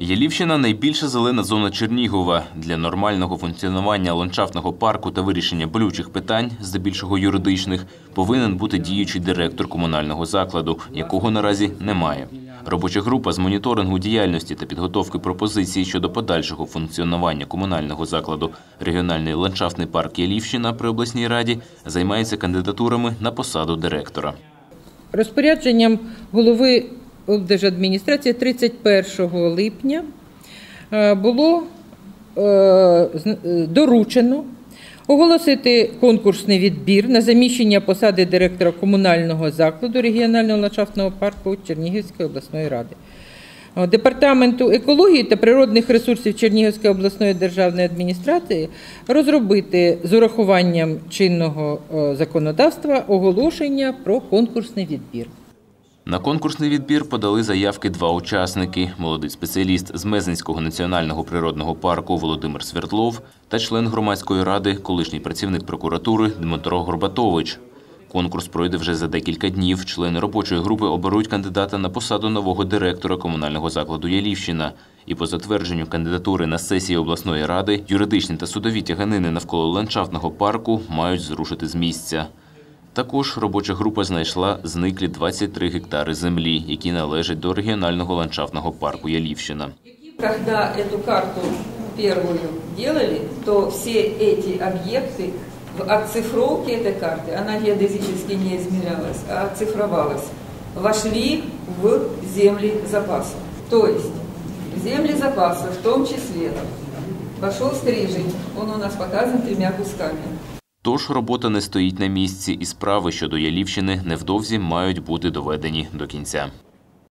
Ялівщина найбільша зелена зона Чернігова. Для нормального функціонування ландшафтного парку та вирішення болючих питань, здебільшого юридичних, повинен бути діючий директор комунального закладу, якого наразі немає. Робоча група з моніторингу діяльності та підготовки пропозицій щодо подальшого функціонування комунального закладу регіональний ландшафтний парк Ялівщина при обласній раді займається кандидатурами на посаду директора. Розпорядженням голови облдержадміністрації 31 липня е, було е, е, доручено оголосити конкурсний відбір на заміщення посади директора комунального закладу регіонального ландшафтного парку Чернігівської обласної ради. Департаменту екології та природних ресурсів Чернігівської обласної державної адміністрації розробити з урахуванням чинного законодавства оголошення про конкурсний відбір. На конкурсний відбір подали заявки два учасники: молодий спеціаліст з Мезенського національного природного парку Володимир Свердлов та член громадської ради, колишній працівник прокуратури Дмитро Горбатович. Конкурс пройде вже за декілька днів. Члени робочої групи оберуть кандидата на посаду нового директора комунального закладу Ялівщина. І по затвердженню кандидатури на сесії обласної ради юридичні та судові тяганини навколо ландшафтного парку мають зрушити з місця. Також робоча група знайшла зниклі 23 гектари землі, які належать до регіонального ландшафтного парку Ялівщина. Когда эту карту первую делали, то все эти объекты в оцифровке этой карты, она геодезически не измерялась, а оцифровалась, вошли в земли запаса. То есть в земли запаса в том числе вошел стрижень, он у нас показан тремя кусками. Тож робота не стоїть на місці, і справи щодо Ялівщини невдовзі мають бути доведені до кінця.